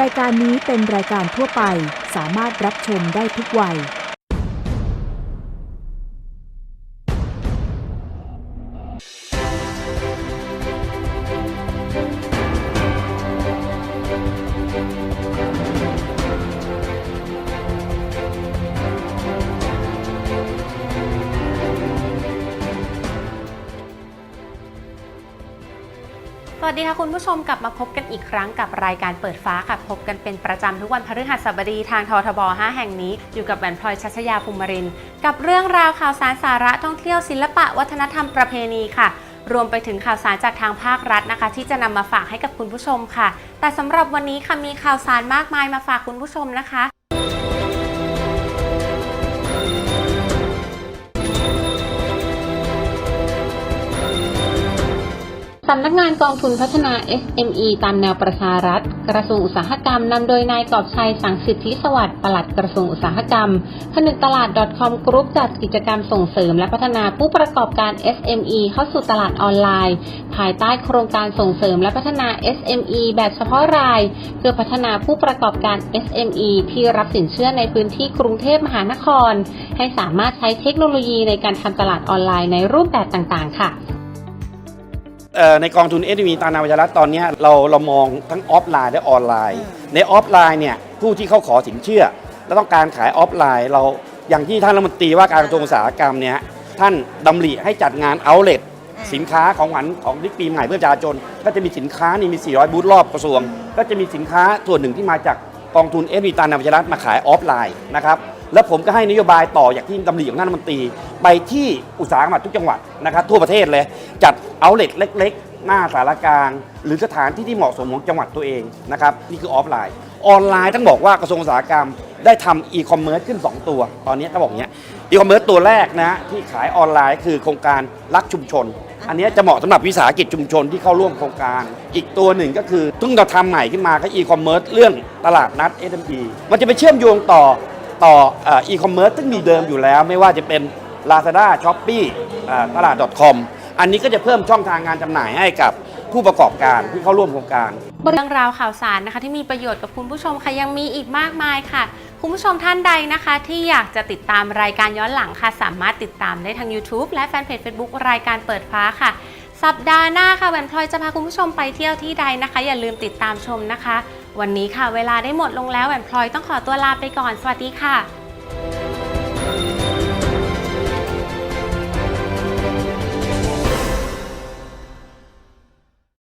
รายการนี้เป็นรายการทั่วไป สามารถรับชมได้ทุกวัย สวัสดีค่ะคุณผู้ชมกลับมาพบกันอีกครั้งกับรายการเปิดฟ้าค่ะ พบกันเป็นประจำทุกวันพฤหัสบดีทางททบ 5 แห่งนี้ อยู่กับแบนพลอยชัชยาภูมิริน กับเรื่องราวข่าวสารสาระท่องเที่ยวศิลปะวัฒนธรรมประเพณีค่ะ รวมไปถึงข่าวสารจากทางภาครัฐนะคะ ที่จะนำมาฝากให้กับคุณผู้ชมค่ะ แต่สำหรับวันนี้ค่ะมีข่าวสารมากมายมาฝากคุณผู้ชมนะคะ สำนักงานกองทุนพัฒนา SME ตามแนวประชารัฐ กระทรวงอุตสาหกรรมนำโดยนายกอบชัยสังสิทธิสวัสดิ์ปลัดกระทรวงอุตสาหกรรมผนึกตลาด .com group จัดกิจกรรมส่งเสริมและพัฒนาผู้ประกอบการ SME เข้าสู่ตลาดออนไลน์ ภายใต้โครงการส่งเสริมและพัฒนา SME แบบเฉพาะราย เพื่อพัฒนาผู้ประกอบการ SME ที่รับสินเชื่อในพื้นที่กรุงเทพมหานคร ให้สามารถใช้เทคโนโลยีในการทำตลาดออนไลน์ในรูปแบบต่างๆ ค่ะ ในกองทุน s อ v ตานาวิรัตน์ตอนเนี้ยเราเรามองทั้งออฟไลน์และออนไลน์ ในออฟไลน์เนี่ยผู้ที่เขาขอสินเชื่อ และต้องการขายออฟไลน์ เราอย่างที่ท่านรัฐมนตรีว่าการกระทรวงอุตสาหกรรมเนี่ยท่านดำริให้จัดงานเอาเล t สินค้าของขวัญของทิศปีใหม่เพื่อประชาชนก็จะมีสินค้านี่มี 400 บูธรอบกระทรวง ก็จะมีสินค้าส่วนหนึ่งที่มาจากกองทุน s อ v ตานาวิรัตน์มาขายออฟไลน์นะครับ แล้วผมก็ให้นโยบายต่ออย่างที่ดำริของท่านรัฐมนตรี ไปที่อุตสาหกรรมทุกจังหวัดนะครับทั่วประเทศเลย จัดเอาเล t เล็ก ๆ หน้าสารกลาง หรือสถานที่ที่เหมาะสมของจังหวัดตัวเองนะครับนี่คือออฟไลน์ ออนไลน์ต้องบอกว่ากระทรวงอุตสาหกรรมได้ทำอีคอมเมิร์ซขึ้น 2 ตัว ตอนนี้ต้องบอกอย่างเงี้ยอีคอมเมิร์ซตัวแรกนะที่ขายออนไลน์คือโครงการรักชุมชน อันนี้จะเหมาะสำหรับวิสาหกิจชุมชนที่เข้าร่วมโครงการ อีกตัวหนึ่งก็คือเพิ่งเราทำใหม่ขึ้นมาก็อีคอมเมิร์ซเรื่องตลาดนัด SME มันจะไปเชื่อมโยงต่อ ต่ออีคอมเมิร์ซซึ่งมีเดิมอยู่แล้ว ไม่ว่าจะเป็น Lazada s h o p e e ตลาด .com อันนี้ก็จะเพิ่มช่องทางงานจำหน่ายให้กับผู้ประกอบการที่เข้าร่วมโครงการเรื่องราวข่าวสารนะคะที่มีประโยชน์กับคุณผู้ชมค่ะยังมีอีกมากมายค่ะ คุณผู้ชมท่านใดนะคะ ที่อยากจะติดตามรายการย้อนหลังค่ะ สามารถติดตามได้ทาง YouTube และแฟนเพจ Facebook รายการเปิดฟ้าค่ะ สัปดาห์หน้าค่ะแหวนพลอยจะพาคุณผู้ชมไปเที่ยวที่ใดนะคะ อย่าลืมติดตามชมนะคะ วันนี้ค่ะ เวลาได้หมดลงแล้วแหวนพลอยต้องขอตัวลาไปก่อน สวัสดีค่ะ